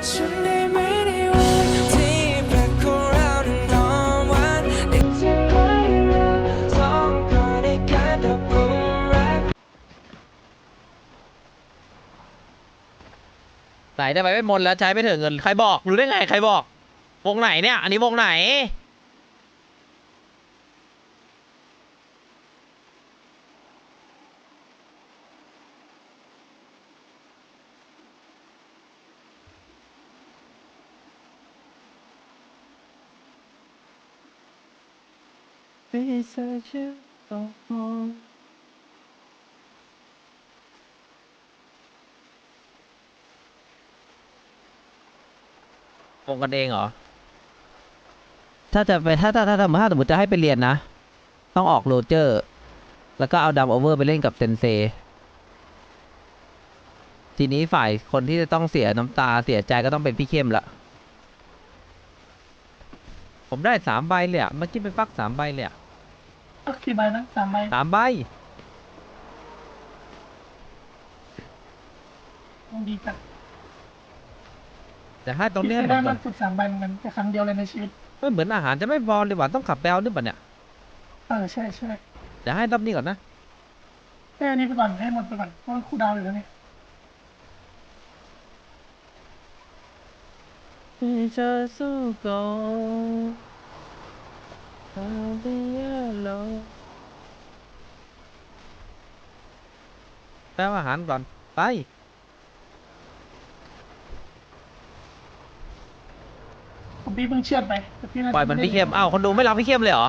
ไหนได้ไปไม่มนแล้วใช้ไม่ถึงเงินใครบอกรู้ได้ไงใครบอก วงไหนเนี่ย อันนี้วงไหน วงกันเองเหรอ ถ้าจะไปถ้าถ้าถ้าถ้าถ้าสมมติจะให้ไปเรียนนะ ต้องออกโรเจอร์ แล้วก็เอาดัมโอเวอร์ไปเล่นกับเซนเซ ทีนี้ฝ่ายคนที่จะต้องเสียน้ำตาเสียใจก็ต้องเป็นพี่เข้มละ ผมได้สามใบเลยอะเมื่อกี้ไปฟักสามใบเลยอะ ก็กี่ใบนะสามใบสามใบดีจัดแต่ให้ตรงเนี้ยที่ได้มากสุดสามใบเหมือนกันแต่ครั้งเดียวเลยในชีวิตไม่เหมือนอาหารจะไม่พอเลยว่ะต้องขับแบลด้วยป่ะเนี่ยเออใช่ใช่เดี๋ยวให้รอบนี้ก่อนนะแค่อันนี้ไปก่อนให้หมดไปก่อนเพราะว่าครูดาวอยู่แล้วนี่ที่เธอสู้ก่อน เอาไปเยอะโลแปลอาหารก่อน ไปผมพี่เพิ่งเชื่อดไปแต่พี่าจะปล่อยมันพี่เข้มเอ้าคนดูไม่รับพี่เข้มเลยเหรอ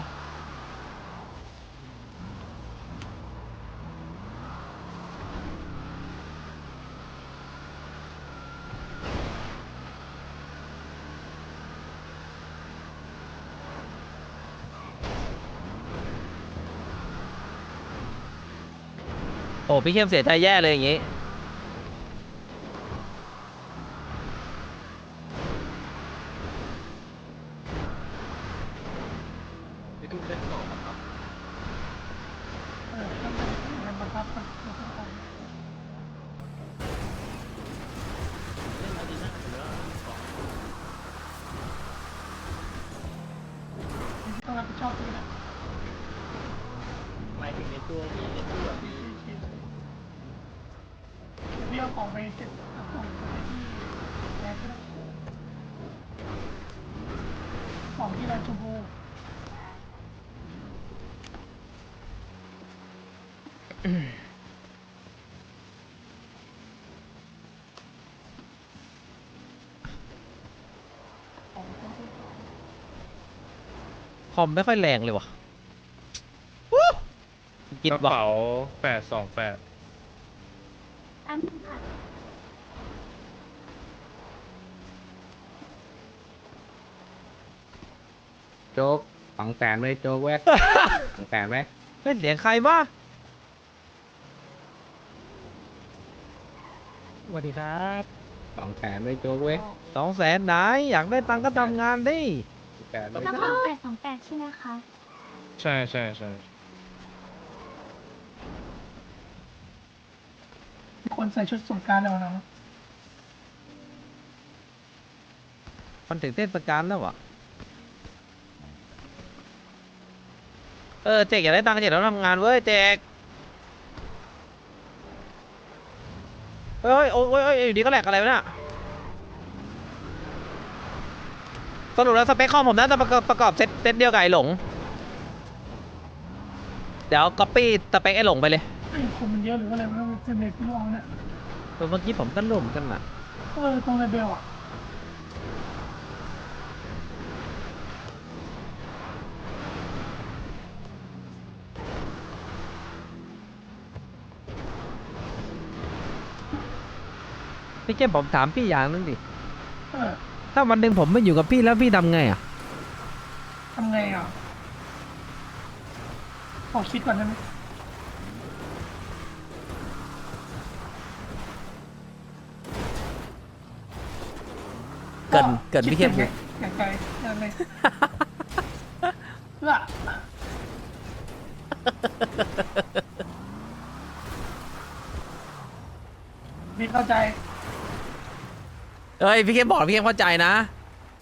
พี่เข้มเสียใจแย่เลยอย่างนี้ เออทำไมทำบังคับกันบังคับกันต้องรับผิดชอบด้วยนะ หมายถึงในตัวพี่ในตัวพี่ พี่เอา ของไปเก็บเอาของไปแลนด์ก็ของที่เรานชมพูคอมไม่ค่อยแรงเลยวะกินกระวะเป๋าแปดสองแปด อันนึงค่ะโจ๊กสองแสนไหมโจ๊กแวก สองแสนไหมเป็นเสียงใครวะสวัสดีครับสองแสนไหมโจ๊กเว้ยสองแสนไหนอยากได้ตังค์ก็ทำงานดิแสนไหมกระเป๋าแปดสองแปดใช่ไหมคะ ใช่ใช่ใช่ คนใส่ชุดสงกรารแล้วนะมันถึงเทศกาลแล้ววะเออเจกอยากได้ตังค์เจกต้องทำงานเว้ยเจกเฮ้ยโอ้ยโอ้ยโอ้ยอยู่ดีก็แหลกอะไรวะเนี่ยสรุปแล้วสเปคคอมผมน่าจะประกอบประกอบเซตเซตเดียวกับไอ้หลง เดี๋ยวก๊อปปี้สเปคไอ้หลงไปเลย ไอ้ยคนมันเยอะหรือว่าอะไรไม่รู้เต็มเลยพี่ลองเนี่ยเออเมื่อกี้ผมก็ร่วมกันน่ะ เออตรงเลเบลอะพี่เก้มผมถามพี่อย่างนึงดิ เออถ้าวันหนึ่งผมไม่อยู่กับพี่แล้วพี่ทำไงอะ ทำไงอะขอคิดก่อนได้ไหม เกินเกินพี่เข้มคิดไงไกลๆนั่นเลยละพี่เข้าใจ เอ้ยพี่เข้มบอกพี่เข้มเข้าใจนะ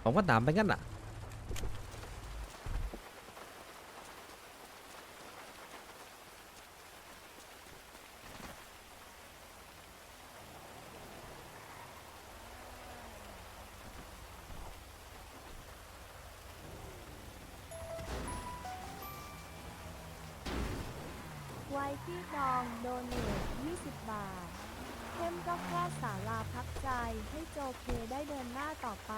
ผมก็ตามไปงั้นอะ ว้ที่ดองโดเนท20 บาท เข้มก็แค่สาราพักใจให้โจเคได้เดินหน้าต่อไป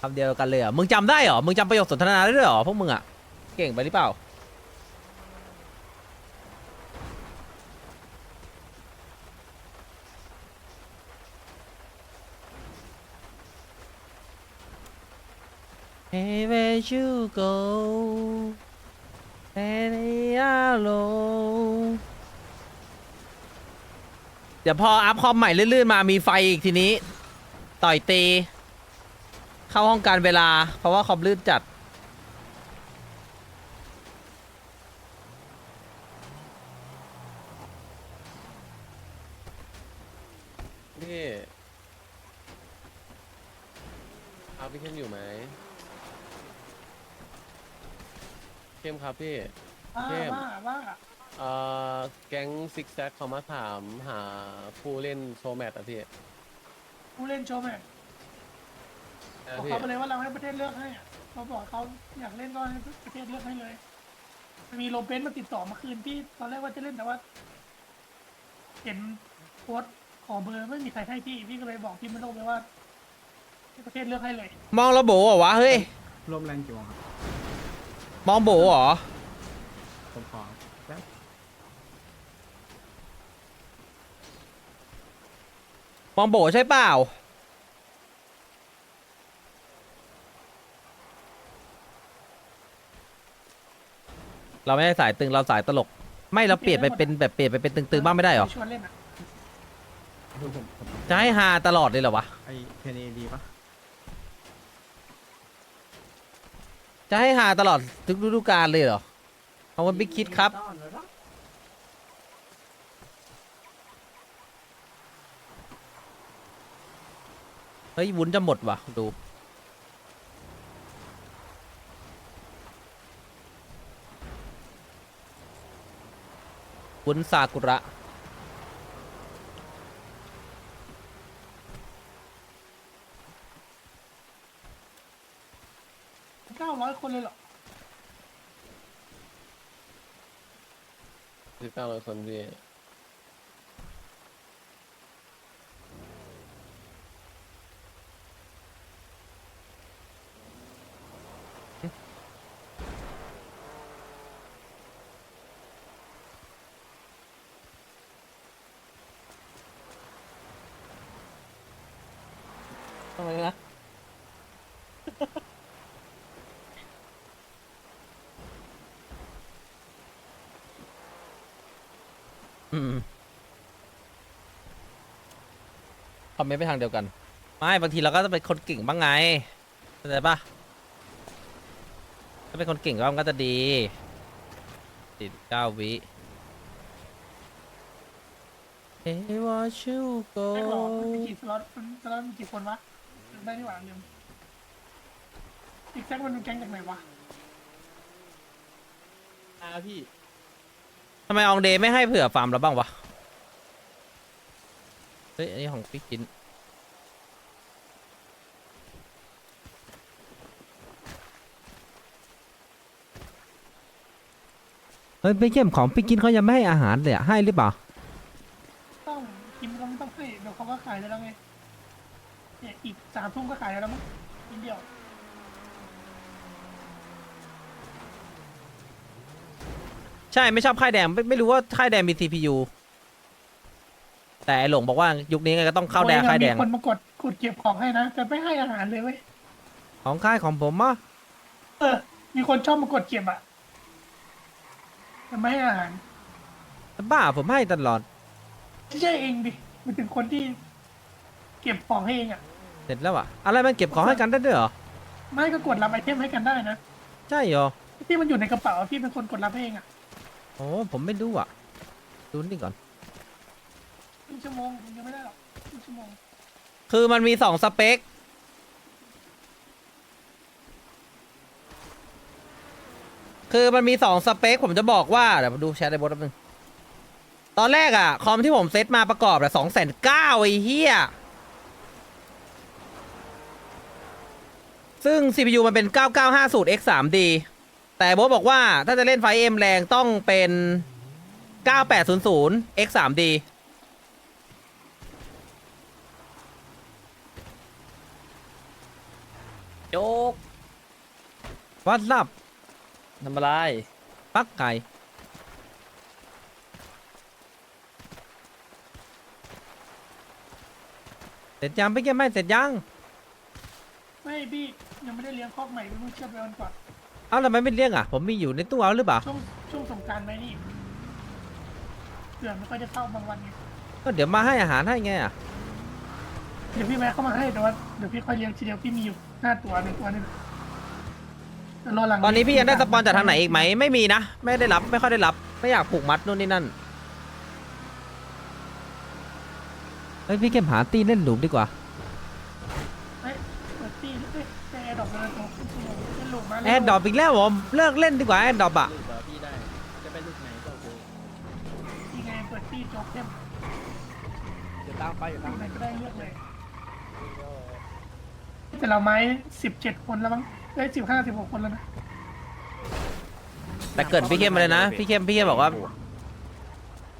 คำเดียวกันเลยเหรอมึงจำได้เหรอ มึงจำประโยคสนทนาได้ด้วยเหรอพวกมึงอะ เก่งไปหรือเปล่า Hey where you go Any alone เดี๋ยวพออัพคอมใหม่ลื่นๆมามีไฟอีกทีนี้ ต่อยตี เข้าห้องการเวลา เพราะว่าคอมลื่นจัด พี่เอาพี่เข้มอยู่ไหม เข้มครับพี่ ว่าเข้มว่าว่าเอ่อแก๊งซิกแซกเขามาถามหาผู้เล่นโชว์แมตช์อะพี่ผู้เล่นโชว์แมตช์เออบอกพี่เขาไปเลยว่าเราให้ประเทศเลือกให้อะเขาบอกเขาอยากเล่นก็ให้ประเทศเลือกให้เลยมันมีโลเปนมาติดต่อมาคืนที่ตอนแรกว่าจะเล่นแต่ว่า เห็นโพสต์ขอเบอร์ไม่มีใครให้พี่พี่ก็เลยบอกพี่มันโนไปว่าให้ประเทศเลือกให้เลย มองระโบเหรอวะเฮ้ย รวมแรงกี่โมงครับ มองโบเหรอ ผมขอแป๊บมองโบใช่เปล่า เราไม่ได้สายตึงเราสายตลก ไม่เราเปลี่ยนไปเป็นแบบเปลี่ยนไปเป็นตึงๆบ้างไม่ได้เหรอ ชวนเล่นอะดูผมผมจะให้ฮาตลอดเลยเหรอวะ ไอเพนเอดีปะ จะให้ฮาตลอดทุกฤดูกาลเลยเหรอเอาวันบิ๊กคิดครับ เฮ้ยวุ้นจะหมดว่ะ ดู วุ้นซากุระ เก้าร้อย คนเลยเหรอสิบเก้าร้อยคนพี่ทำไมนะ คอมเมนต์ไปทางเดียวกัน ไม่บางทีเราก็จะเป็นคนเก่งบ้างไงเข้าใจปะถ้าเป็นคนเก่งก็มันก็จะดีติดเก้าวิเฮ้ยวาชูโกแรกหรอมันมีกี่สล็อตมันสล็อตมีกี่คนวะลืมได้นี่หว่าลืมอีกแซกมันเป็นแก๊งจากไหนวะอ่าพี่ ทำไมอองเดย์ไม่ให้เผื่อฟาร์มเราบ้างวะ เฮ้ย อันนี้ของพี่กิน เฮ้ยพี่เข้มของพี่กินเขายังไม่ให้อาหารเลยอะให้หรือเปล่า ต้องกินก็ไม่ต้องให้เดี๋ยวเขาก็ขายได้แล้วไงเนี่ยอีกสามทุ่มก็ขายได้แล้วมั้งกินเดียว ใช่ไม่ชอบค่ายแดงไม่ไม่รู้ว่าค่ายแดงมี CPU แต่ไอ้หลงบอกว่ายุคนี้ไงก็ต้องเข้าแดงค่ายแดง มีคนมากดกดเก็บของให้นะ แต่ไม่ให้อาหารเลยเว้ย ของค่ายของผมอะเออ มีคนชอบมากดเก็บอะแต่ไม่ให้อาหาร บ้าผมให้ตลอด ไม่ใช่เองดิมันถึงคนที่ เก็บของให้เองอะ เสร็จแล้วอะอะไรมันเก็บของให้กันได้ด้วยเหรอ ไม่ก็กดรับไอเทมให้กันได้นะ ใช่เหรอ ที่มันอยู่ในกระเป๋าอะพี่เป็นคนกดรับให้เองอะ โอ้ผมไม่รู้อะดูนี่ก่อน ครึ่งชั่วโมงผมยังไม่ได้หรอกครึ่งชั่วโมงคือมันมีสองสเปค คือมันมีสองสเปค ผมจะบอกว่า เดี๋ยวดูแชทในบทแป๊บนึง ตอนแรกอะคอมที่ผมเซตมาประกอบอะสองแสนเก้าไอ้เหี้ย ซึ่ง CPU มันเป็น 9950สูตร X 3D แต่โบทบอกว่าถ้าจะเล่นไฟเอ็มแรงต้องเป็น 9800 X 3D โจ๊กวัดลับทำอะไร ปักไก่ เสร็จยังไปเก็บไม่เสร็จยัง ไม่พี่ยังไม่ได้เลี้ยงคอกใหม่เพิ่งเชือดไปวันก่อนเอ้าทำไมไม่เรียกอะ ผมมีอยู่ในตู้เอาหรือเปล่า ช่วงช่วงสงกรารไหมนี่เผื่อไม่ค่อยจะเข้าบางวันไงก็เดี๋ยวมาให้อาหารให้ไงอะ เดี๋ยวพี่แม่เข้ามาให้แต่ว่าเดี๋ยวพี่ค่อยเลี้ยงทีเดียวพี่มีอยู่ห้าตัวหนึ่งตัวหนึงเดี๋ยวรอหลังตอนนี้พี่ยังได้สปอนจากทางไหนอีกไหม ไม่มีนะ ไม่ได้รับไม่ค่อยได้รับ ไม่อยากผูกมัดนู่นนี่นั่น เฮ้ยพี่เก็บหาตีเล่นหลุมดีกว่า เฮ้ยเปิดตี้เอ้ยแอร์ดรอปแล้วตัวเล่นหลุมมา แอดดอปอีกแล้วผมเลิกเล่นดีกว่าแอดดอปอะลูกเหรอพี่ได้ จะไปลูกไหนก็โอเคยังไงเปิดตี้โจ๊กเข้มเดี๋ยวตามไปเดี๋ยวตามไหนก็ได้เลือกเลย แต่เราไม้สิบเจ็ดคนแล้วมั้งเอ้ยสิบห้าสิบหกคนแล้วนะ แต่เกิดพี่เข้มมาเลยนะ พี่เข้มพี่เข้มบอกว่า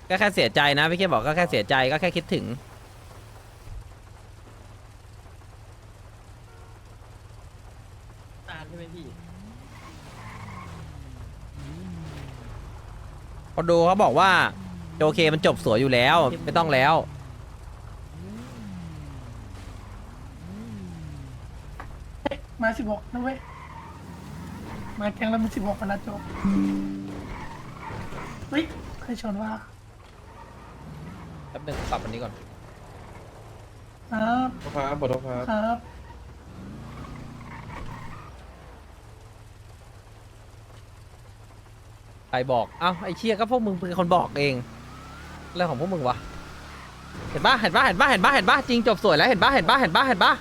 ก็แค่เสียใจนะ พี่เข้มบอกก็แค่เสียใจก็แค่คิดถึง ตาลใช่ไหมพี่ พอดูเขาบอกว่าโอเคมันจบสวยอยู่แล้ว ไม่ต้องแล้วไม้สิบหกนะเว้ยไม้แกงแล้วมันสิบหกคนละโจ๊กเฮ้ยใครชนว่าแป๊บนึงปรับอันนี้ก่อน ครับ ครับขอโทษครับ ครับ ใครบอก เอ้าไอ้เชี่ยก็พวกมึงเป็นคนบอกเองเรื่องของพวกมึงวะ เห็นปะเห็นปะเห็นปะเห็นปะเห็นปะจริงจบสวยแล้วเห็นปะเห็นปะเห็นปะเห็นปะ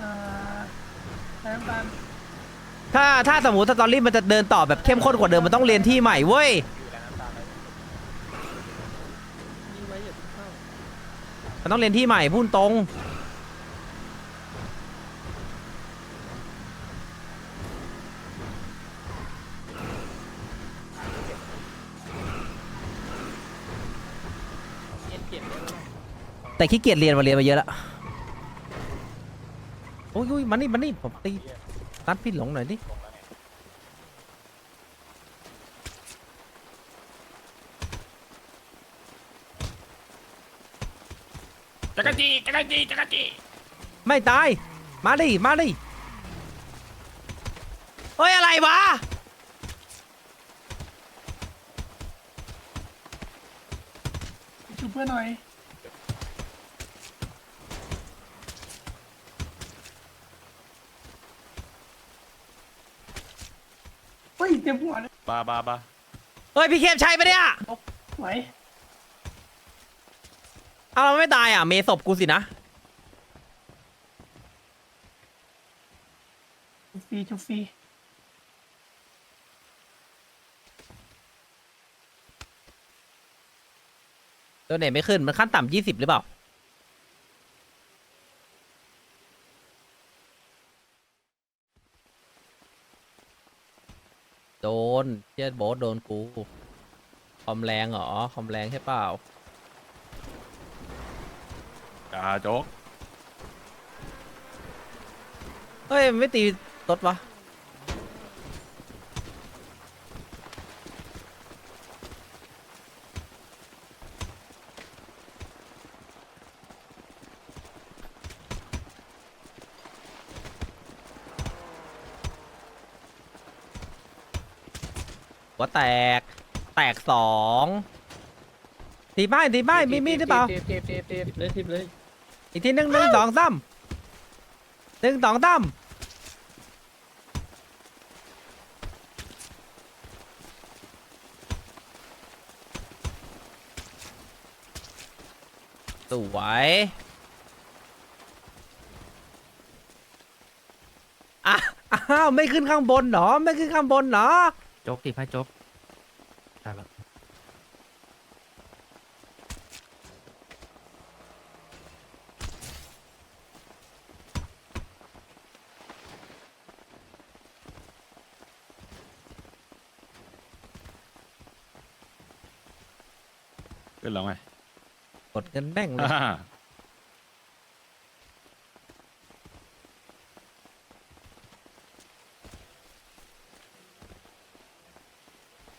อ่าแต้มตาลถ้าถ้าสมมติสตอรี่มันจะเดินต่อแบบเข้มข้นกว่าเดิมมันต้องเรียนที่ใหม่เว้ยนี่ไว้อย่าเพิ่งเข้ามันต้องเรียนที่ใหม่พูดตรง เอ็นเก็บได้ไหม แต่ขี้เกียจเรียนมาเรียนมาเยอะแล้วโอ้ยอุ้ยมันนี่มันนี่ผมตีนัดพี่หลงหน่อยดิจักรจีจักรจีจักรจีไม่ตาย มาดิ มาดิเฮ้ย อะไรวะชูเพื่อนหน่อย เฮ้ยเต็มหัวเลยบาบาบาเฮ้ยพี่เข้มใช่ปะเนี่ยไหวเอาเราไม่ตายอะเมศพกูสินะฟรีชูฟรีตัวไหนไม่ขึ้นมันขั้นต่ำยี่สิบหรือเปล่า โด นเชียโบสโดนกู คอมแรงเหรอ คอมแรงใช่เปล่า จ่าโจ๊ก เฮ้ยมันไม่ตีรถวะ แตก แตกสองตีไป้ตีไป้มีมีหรือเปล่าเจ็บเจ็บเจ็บเลยอีกทีหนึ่งหนึ่งสองซ้ำหนึ่งสองซ้ำสวยอ้าวไม่ขึ้นข้างบนเหรอ ไม่ขึ้นข้างบนเหรอจกติดพายจก ขึ้นแล้วไง กดกันแม่งเลยอ่า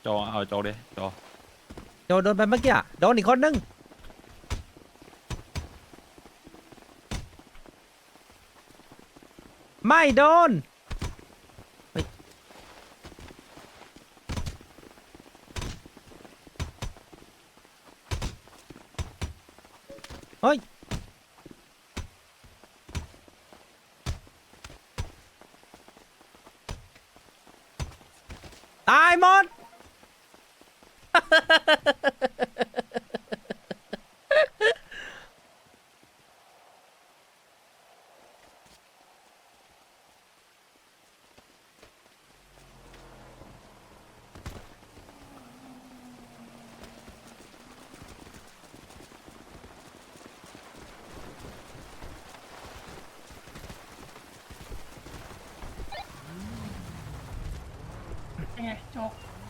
โจเอาโจดิโจโดนโดนไปเมื่อกี้อะโดนอีกคนนึงไม่โดนเฮ้ย เฮ้ย ตายหมด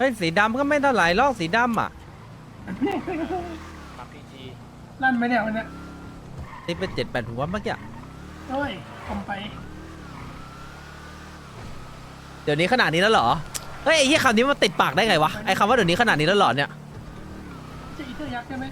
ฮ้ยสีดำก็ไม่เท่าไหร่ลอกสีดำอะลั่นไหมเนี่ยวันเนี้ยนี่เป็นเจ็ดแปดหัวเมื่อกี้อะเฮ้ยผมไป เดี๋ยวนี้ขนาดนี้แล้วเหรอเฮ้ยไอ้ยี่คำนี้มันติดปากได้ไงวะไอ้คำว่าเดี๋ยวนี้ขนาดนี้แล้วเหรอเนี่ย จะอีเตอร์ยักษ์ใช่ไหม